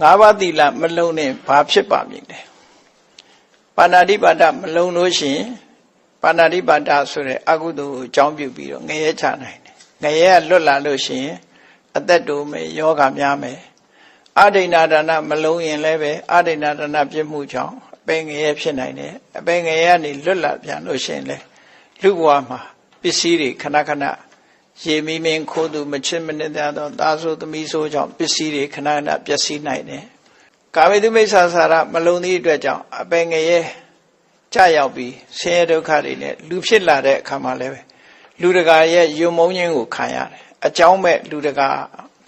ငါးပါးသီလမလုံးနဲ့ဘာဖြစ်ပါမည်လဲပါဏာတိပါဒမလုံးလို့ရှိရင်ပါဏာတိပါဒဆိုတဲ့အကုသိုလ်ကိုအကြောင်းပြုပြီးတော့ငရဲချနိုင်တယ်ငရဲကလွတ်လာလို့ရှိရင်အသက်တိုးမယ်ယောဂများမယ်အဒိဏဒါနမလုံးရင်လည်းပဲအဒိဏဒါနပြစ်မှုကြောင့်အပေငရဲဖြစ်နိုင်တယ်အပေငရဲကနေလွတ်လာပြန်လို့ရှိရင်လည်းလူဘဝမှာပစ္စည်းတွေခဏခဏ ရေမီမင်းခိုးသူမချစ်မနစ်တဲ့တော့သားဆိုသမီးဆိုကြောင့်ပစ္စည်းတွေခဏခဏပျက်စီးနိုင်တယ်ကာဝေတုမိစ္ဆာစာရမလုံးသည့်အတွက်ကြောင့်အပေငရဲကြရောက်ပြီးဆင်းရဲဒုက္ခတွေနဲ့လူဖြစ်လာတဲ့အခါမှာလည်းပဲလူတကာရဲ့ယုံမုန်းခြင်းကိုခံရတယ်အကြောင်းမဲ့လူတကာ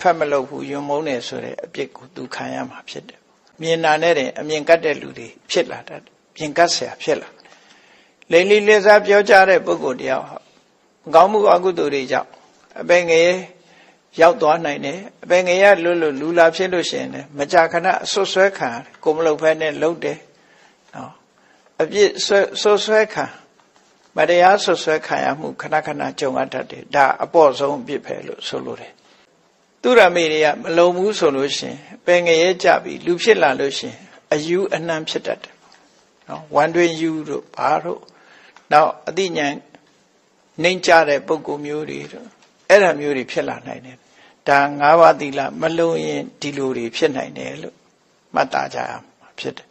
ဖက်မလုပ်ဘူးယုံမုန်းတယ်ဆိုတဲ့အပြစ်ကိုသူခံရမှာဖြစ်တယ်မြင်နာနဲ့တင်အမြင်ကတ်တဲ့လူတွေဖြစ်လာတတ်တယ်ပြင်ကတ်ဆရာဖြစ်လာလိမ့်လီလေးစားပြောကြတဲ့ပုဂ္ဂိုလ်တရားဟာကောင်းမှုအကုသိုလ်တွေကြောင့် အပေငယ်ရောက်သွားနိုင်တယ်အပေငယ်ရလွတ်လွတ်လူလာဖြစ်လို့ရှိရင်လည်းမကြာခဏအဆွဆွဲခံရတယ်ကိုမလုပ်ဖဲနဲ့လှုပ်တယ်နော်အပြစ်ဆွဆွဆွဲခံမတရားဆွဆွဲခံရမှုခဏခဏကြုံရတတ်တယ်ဒါအပေါ့ဆုံးအပြစ်ပဲလို့ဆိုလိုတယ်သူရမေတွေကမလုံဘူးဆိုလို့ရှိရင်ပင်ငရဲကြပြီလူဖြစ်လာလို့ရှိရင်အယူအနှံဖြစ်တတ်တယ်နော်ဝမ်းတွင်ယူတို့ဘာတို့နောက်အတိညာနှိမ့်ကြတဲ့ပုံကိုမျိုးတွေတို့ အဲ့ဒါမျိုးတွေဖြစ်လာနိုင်တယ်ဒါ၅ပါးသီလမလုံရင်ဒီလိုတွေဖြစ်နိုင်တယ်လို့မှတ်သားကြရမှာဖြစ်တယ်